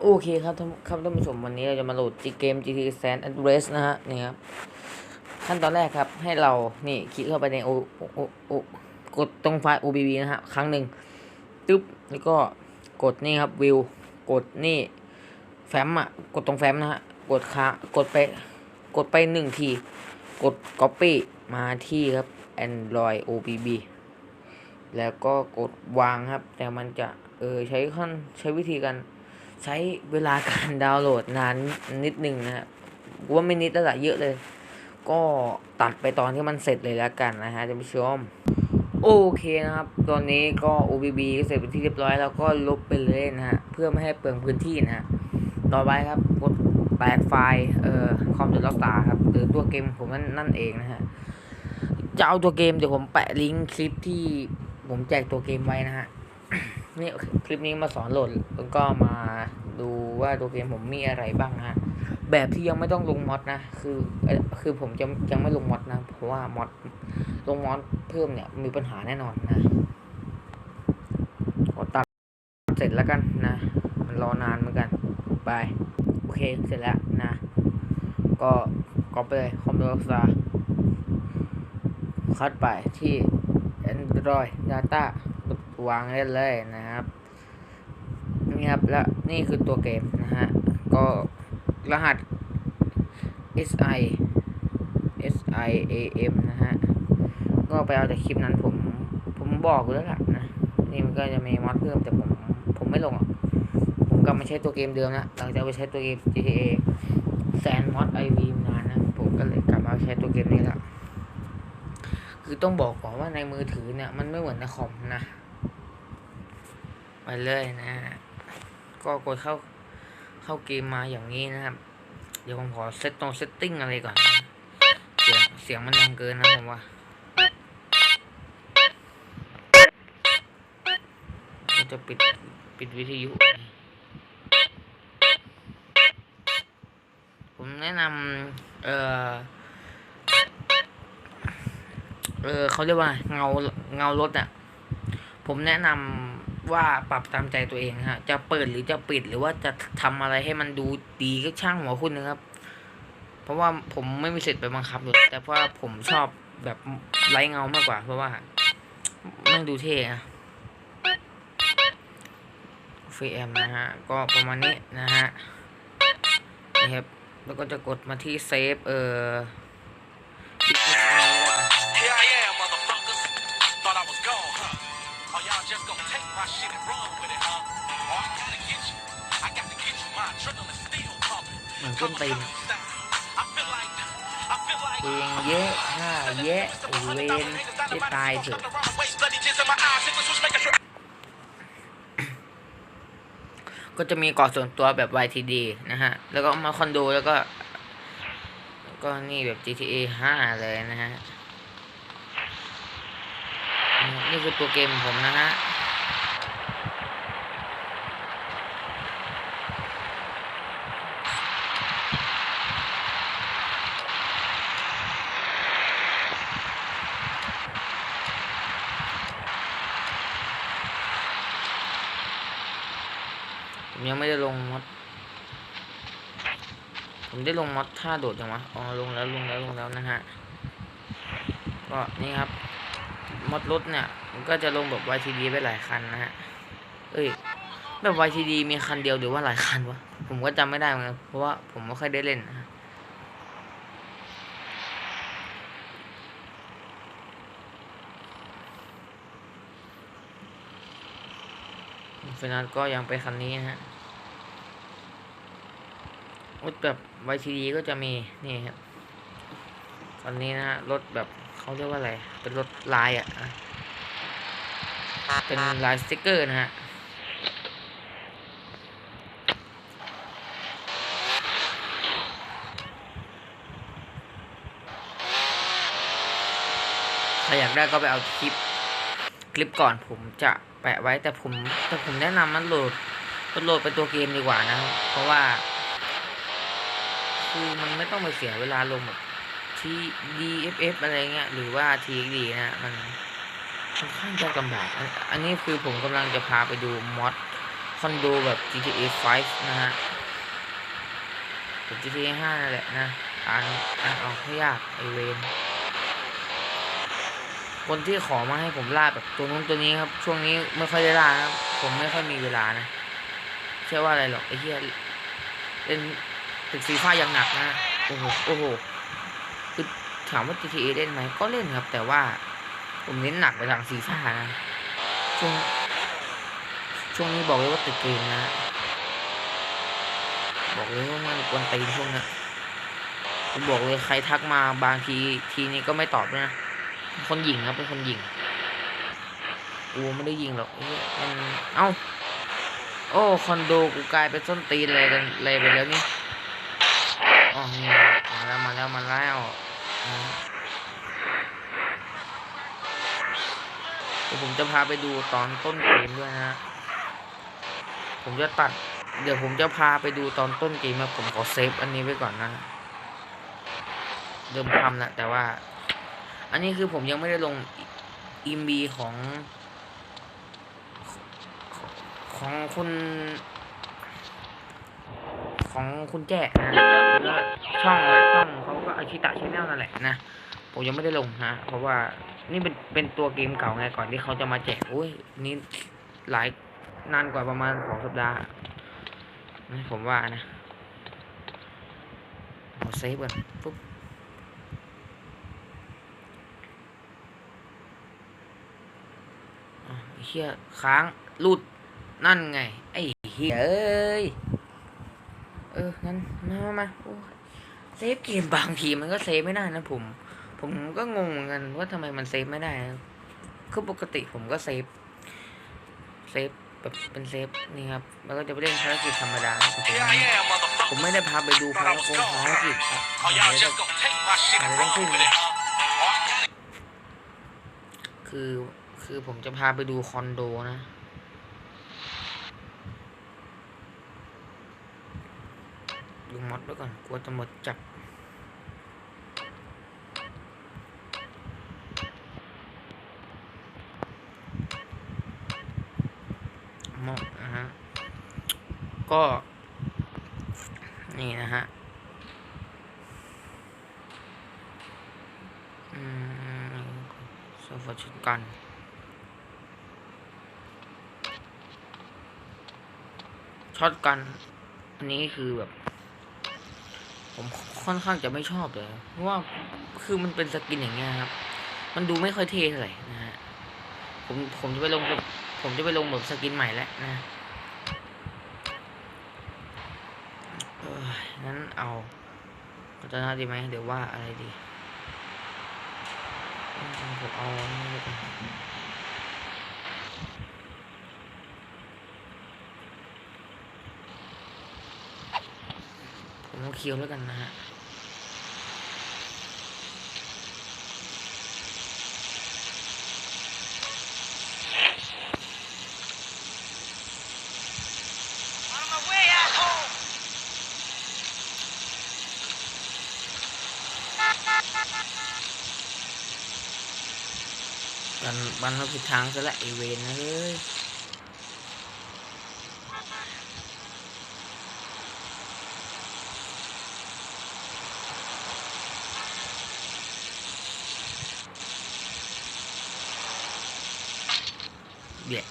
โอเคครับท่านครับท่านผู้ชมวันนี้เราจะมาโหลดเกม GT San Andreas นะฮะนี่ครับขั้นตอนแรกครับให้เรานี่คลิกเข้าไปในโอโอโอกดตรงไฟล์ OBB นะฮะครั้งหนึ่งตึ๊บแล้วก็กดนี่ครับวิวกดนี่แฟ้มอะกดตรงแฟ้มนะฮะกดค้ากดไปกดไปหนึ่งทีกด Copy มาที่ครับ Android OBB แล้วก็กดวางครับ แต่มันจะเออใช้ขั้นใช้วิธีการ ใช้เวลาการดาวน์โหลดนานนิดนึงนะฮะว่าไม่นิดแล้วละเยอะเลย ก็ตัดไปตอนที่มันเสร็จเลยแล้วกันนะฮะท่านผู้ชมโอเคนะครับ ตอนนี้ก็ OBB เสร็จเป็นที่เรียบร้อยแล้วก็ลบไปเลยนะฮะ เพื่อไม่ให้เปลืองพื้นที่นะฮะ ต่อไปครับกดแตกไฟล์เอ่อคอมเดล็อกตาครับ หรือตัวเกมผมนั่นนั่นเองนะฮะ จะเอาตัวเกมเดี๋ยวผมแปะลิงก์คลิปที่ผมแจกตัวเกมไว้นะฮะ นี่คลิปนี้มาสอนโหลดแล้วก็มาดูว่าตัวเกมผมมีอะไรบ้างฮะแบบที่ยังไม่ต้องลงมอดนะ คือคือผมจะยังไม่ลงมอดนะ เพราะว่ามอดลงมอดเพิ่มเนี่ยมีปัญหาแน่นอนนะขอตัดเสร็จแล้วกันนะ มันรอนานเหมือนกันไปโอเคเสร็จแล้วนะ ก็ก๊อไปเลยคอมพิวเตอร์ซาคัดไปที่ Android Data วางได้เลยนะครับนี่ครับแล้วนี่คือตัวเกมนะฮะก็รหัส si siam นะฮะก็ไปเอาจากคลิปนั้นผมผมบอกแล้วล่ะนะนี่มันก็จะมีมอดเพิ่มแต่ผมผมไม่ลงผมกลับมาใช้ตัวเกมเดิมนะหลังจากไปใช้ตัวเกม GTA แซนมอดไอวีนานนะผมก็เลยกลับมาใช้ตัวเกมนี้ละคือต้องบอกก่อนว่าในมือถือเนี่ยมันไม่เหมือนในคอมนะ ไปเลยนะ ก็กดเข้าเข้าเกมมาอย่างนี้นะครับ เดี๋ยวผมขอเซตตรงเซตติ้งอะไรก่อน เสียงเสียงมันดังเกินนะผมว่าจะปิดปิดวิทยุ ผมแนะนำเออเออเขาเรียกว่าเงาเงารถอะผมแนะนำ ว่าปรับตามใจตัวเองฮะ จะเปิดหรือจะปิดหรือว่าจะทำอะไรให้มันดูดีก็ช่างหัวคุณนะครับ เพราะว่าผมไม่มีสิทธิ์ไปบังคับอยู่แต่ว่าผมชอบแบบไร้เงามากกว่า เพราะว่ามันดูเท่อะฟรีแอมนะฮะ ก็ประมาณนี้นะฮะนี่ครับแล้วก็จะกดมาที่เซฟเออ มือนต้นตีนเพลงเยอะห้าแยะเวนได้ตายเถอะก็จะมีเกาะส่วนตัวแบบ YTD นะฮะ แล้วก็มาคอนโดแล้วก็ก็นี่แบบ GTA 5 เลยนะฮะ นี่คือตัวเกมผมนะฮะ ผมยังไม่ได้ลงมอดผมได้ลงมอดท่าโดดยังวะอ๋อลงแล้วลงแล้วลงแล้วนะฮะ ก็นี่ครับ มอดรถเนี่ยมันก็จะลงแบบ YTD ไปหลายคันนะฮะ เอ้ย แบบ YTD มีคันเดียวหรือว่าหลายคันวะ ผมก็จำไม่ได้เหมือนกันเพราะว่าผมไม่ค่อยได้เล่นนะฮะเฟรนันก็ยังไปคันนี้นะฮะ รถแบบ YTD ก็จะมีนี่ครับคันนี้นะฮะรถแบบเขาเรียกว่าอะไร เป็นรถลายอะอะ เป็นลายสติกเกอร์นะฮะใครอยากได้ก็ไปเอาคลิป คลิปก่อนผมจะแปะไว้แต่ผมแต่ผมแนะนำมันโหลดมันโหลดเป็นตัวเกมดีกว่านะ เพราะว่า คือมันไม่ต้องไปเสียเวลาลงแบบที่ DFF อะไรเงี้ยหรือว่า TXD นะมันค่อนข้างจะลำบากอันอันนี้คือผมกำลังจะพาไปดูมอดคอนโดแบบ GTA 5 นะฮะกับ GTA 5นั่นแหละนะอ่านอ่านออกให้ยากไอเวนคนที่ขอมาให้ผมล่าแบบตัวนู้นตัวนี้ครับ ช่วงนี้ไม่ค่อยได้ล่านะครับผมไม่ค่อยมีเวลานะ เชื่อว่าอะไรหรอกไอ้เหี้ยเล่น ตึกสีฟ้าย่างหนักนะโอ้โหโอ้โหคือถามว่า GTA เล่นไหมก็เล่นครับ แต่ว่าผมเน้นหนักไปทางสีฟ้านะช่วงช่วงนี้บอกเลยว่าติดเกมนะ บอกเลยว่ามันกวนตีนช่วงนี้ผมบอกเลยใครทักมาบางทีทีนี้ก็ไม่ตอบนะ คนหญิงครับเป็นคนหญิงกูไม่ได้ยิงหรอกเหี้ยมันเอ้า โอ้ คอนโดกูกลายเป็นส้นตีนเลยกันเลยไปแล้วนี่ ผมจะพาไปดูตอนต้นเกมด้วยนะผมจะตัด เดี๋ยวผมจะพาไปดูตอนต้นเกมนะผมขอเซฟอันนี้ไว้ก่อนนะเดิมทำนะแต่ว่า อันนี้คือผมยังไม่ได้ลงอิมบีของ ของคุณ ของคุณแจ้นะแล้วช่องช่องเขาก็อาชิตะชแนลนั่นแหละนะ ผมยังไม่ได้ลงนะเพราะว่า นี่เป็นเป็นตัวเกมเก่าไงก่อนที่เขาจะมาแจกอุ้ยนี่หลายนานกว่าประมาณสองสัปดาห์ผมว่านะขอเซฟก่อนปุ๊บเหี้ยค้างหลุดนั่นไง ไอ้เหี้ยเอ้ย เอองั้นมามาเซฟเกมบางทีมันก็เซฟไม่ได้นะผม ผมก็งงเหมือนกันว่าทำไมมันเซฟไม่ได้คือปกติผมก็เซฟ เซฟแบบเป็นเซฟนี่ครับ แล้วก็จะไปเล่นภารกิจธรรมดาผมผมไม่ได้พาไปดูภารกิจภารกิจครับ Oh, y'all just gonna take my shit and run with it, huh? Oh, I gotta คือคือผมจะพาไปดูคอนโดนะดูมอดไว้ก่อนกลัวตำรวจจับ มอดนะฮะ ก็ นี่นะฮะอืมโซฟาชุดกันช็อตกัน อันนี้คือแบบ ผมค่อนข้างจะไม่ชอบเลย เพราะว่าคือมันเป็นสกินอย่างเงี้ยครับ มันดูไม่ค่อยเท่เท่าไหร่นะฮะ ผมผมจะไปลงแบบผมจะไปลงแบบสกินใหม่แล้วนะเอ งั้นเอาพัฒนาดีไหมเดี๋ยวว่าอะไรดีผมเอานี่ดีกว่าผมเอาเคียวแล้วกันนะฮะ บันบันเขาผิดทางซะและไอเวนนะเฮ้ยเบียด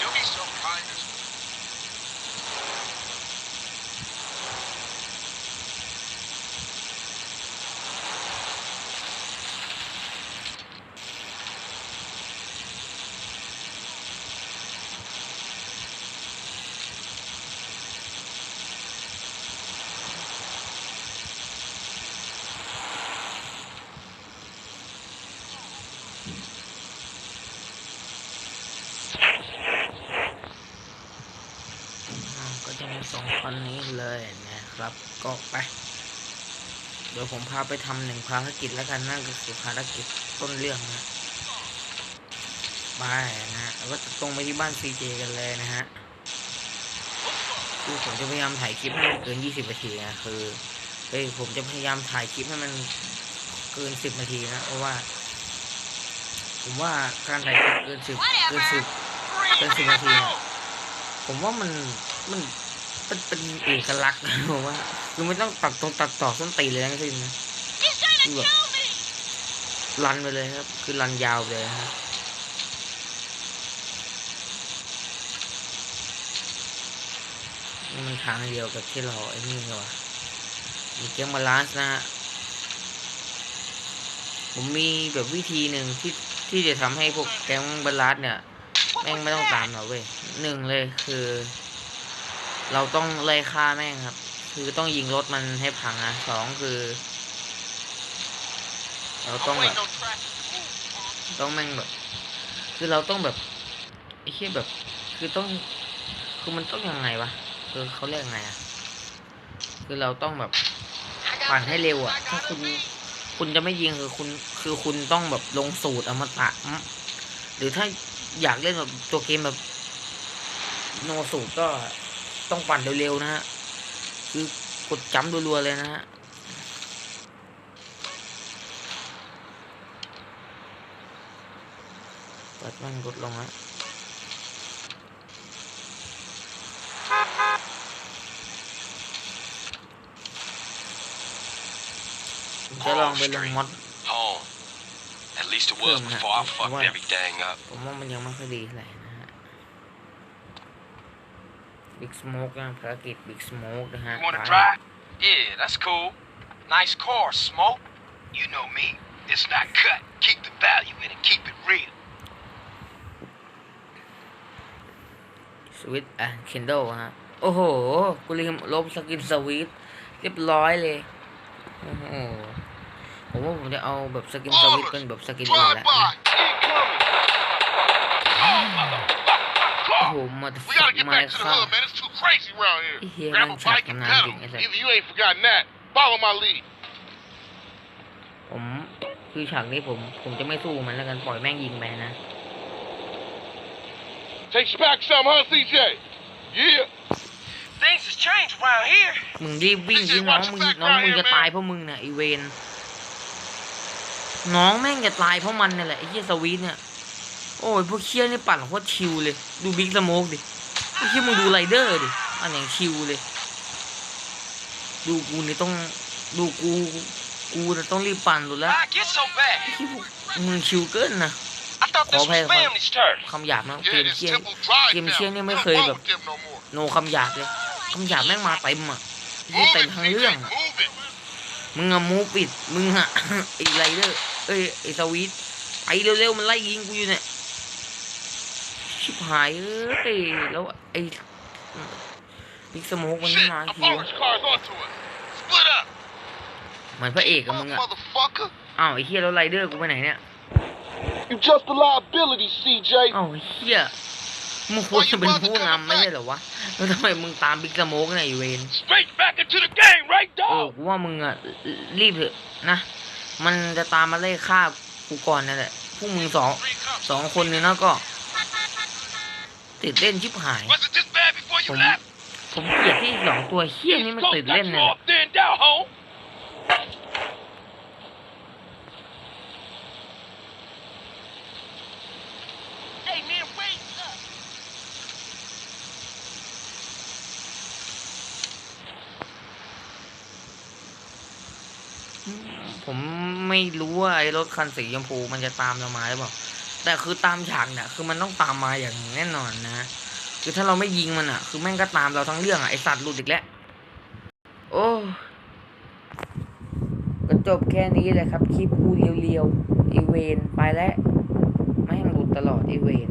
Do me some kindness. อ่าก็จะมีสองคนนี้เลยนะครับ ก็ไป เดี๋ยวผมพาไปทำหนึ่งภารกิจแล้วกันนั่นก็คือภารกิจต้นเรื่องนะไปนะฮะแล้วก็จะตรงไปที่บ้านซีเจกันเลยนะฮะคือผมจะพยายามถ่ายคลิปให้มันเกินยี่สิบนาทีนะคือเฮ้ยผมจะพยายามถ่ายคลิปให้มันเกินสิบนาทีนะเพราะว่า ผมว่าการถ่ายคลิปเกินสิบเกินสิบ Green, Let's see, let's let's see. go. ผมว่ามันมัน เป็นเป็นเอกลักษณ์นะผมว่าคือไม่ต้องตัดตรงตัดต่อส้นตีนเลยทั้งสิ้นนะ He's trying to Look. kill me! รันไปเลยครับ คือรันยาวไปเลยฮะนี่มันทางเดียวกับที่เราไอ้นี่เหรอมีเกมบาลานซ์นะฮะผมมีแบบวิธีหนึ่งที่ที่จะทำให้พวกแก๊งบาลานซ์เนี่ยแม่งไม่ต้องตามเราเว้ยหนึ่งเลยคือ เราต้องไล่ฆ่าแม่งครับ คือต้องยิงรถมันให้พังนะสองคือ เราต้อง I'm แบบ waiting on traffic to move. ต้องแม่งแบบ คือเราต้องแบบไอ้เหี้ยแบบ คือต้อง คือมันต้องยังไงวะคือเขาเรียกยังไงอะคือเราต้องแบบปั่นให้เร็วอะถ้าคุณคุณจะไม่ยิงคือคุณคือคุณต้องแบบลงสูตรอมตะอืมหรือถ้าอยากเล่นแบบตัวเกมแบบโนสูตรก็ ต้องปั่นเร็วๆนะฮะ คือกดจัมป์รัวๆเลยนะฮะตัดมันลดลงแล้วผมจะลองไปลงมอด Home. At least it was Boom, before I huh? fucked What? everything up. ผมว่ามันยังไม่ค่อยดีเท่าไหร่ Big Smoke นะภารกิจ Big Smoke นะฮะ You wanna ไป drive? Yeah, that's cool. Nice car, Smoke. You know me. It's not cut. Keep the value in it. Keep it real. สวิตอ่ะ Kindle ฮะ โอ้โห กูลืมลบสกินสวิตเรียบร้อยเลย โอ้โห ผมว่าผมจะเอาแบบสกินสวิตเป็นแบบสกินอื่น Drive แล้ว โอ้โหมาแต่ We gotta get มา back to the ค่ะ hood, man. It's too crazy around here. Yeah, Grab man, a bike and I'm pedal. not doing it. Either you ain't forgotten that. Follow my lead. ผมคือฉากนี้ผมผมจะไม่สู้มันแล้วกันปล่อยแม่งยิงไปนะ Take you back some, huh, CJ? Yeah. Things has changed around here. มึงรีบวิ่งดิน้องมึงน้องมึงจะตายเพราะมึงน่ะไอเวนน้องแม่งจะตายเพราะมันนี่แหละไอ้เหี้ยสวีทเนี่ย โอ้ยพวกเคี้ยนี่ปั่นโคตรชิวเลย ดูบิ๊กสโมกดิไอ้เคี้ยมึงดูไรเดอร์ดิอันอย่างชิวเลย ดูกูนี่ต้องดูกูกูจะต้องรีบปั่นสุดแล้ว Why get so bad? ไอ้เหี้ยพวกมึงชิวเกินนะ I thought this Khổ was phê không? family's turn. คำหยาบนะเกมเคี้ย temple drive Game now. Xiên nhưng mới Don't khơi roll được. with them no more. โนคำหยาบเลยคำหยาบแม่งมาเต็มอะไอ้เหี้ย Move เต็มทั้งเรื่องมึงอะมูปิดมึงอะไอไรเดอร์เอ้ยไอสวีทไปเร็วๆมันไล่ยิงกูอยู่เนี่ย ชิบหายเอ้ยแล้วไอ้บิ๊กสโมกมัน Shit, ไม่มา a ทีวะ forest car's onto us. Split up. เหมือนพระเอกอะมึงอะ Motherfucker. อ้าวไอ้เฮียแล้วไรเดอร์กูไปไหนเนี่ย You just a liability, CJ. อ้าวไอ้เฮียมึงควรจะเป็นผู้นำไม่ใช่เหรอวะ แล้วทำไมมึงตามบิ๊กสโมกเนี่ยไอ้เวน Straight back into the game, right, เออ dog? กูว่ามึงอะรีบเถอะนะ มันจะตามมาไล่ฆ่ากูก่อนนั่นแหละพวกมึงสอง Three cops. สองคนเนี่ยนะก็ ติดเล่นชิบหาย Was it this bad before you ผม left? ผมเกลียดที่สองตัวเฮี้ยนี่มัน Coast ติด got เล่น you เนี่ย all thinned out, home. Hey man, wait up! ผมไม่รู้ว่าไอ้รถคันสีชมพูมันจะตามเรามาหรือเปล่า แต่คือตามฉากเนี่ยคือมันต้องตามมาอย่างแน่นอนนะ คือถ้าเราไม่ยิงมันอะ คือแม่งก็ตามเราทั้งเรื่องอะไอสัตว์หลุดอีกแล้ว โอ้ก็จบแค่นี้แหละครับคลิปกูเรียวๆอีเวนไปแล้วแม่งหลุดตลอดอีเวน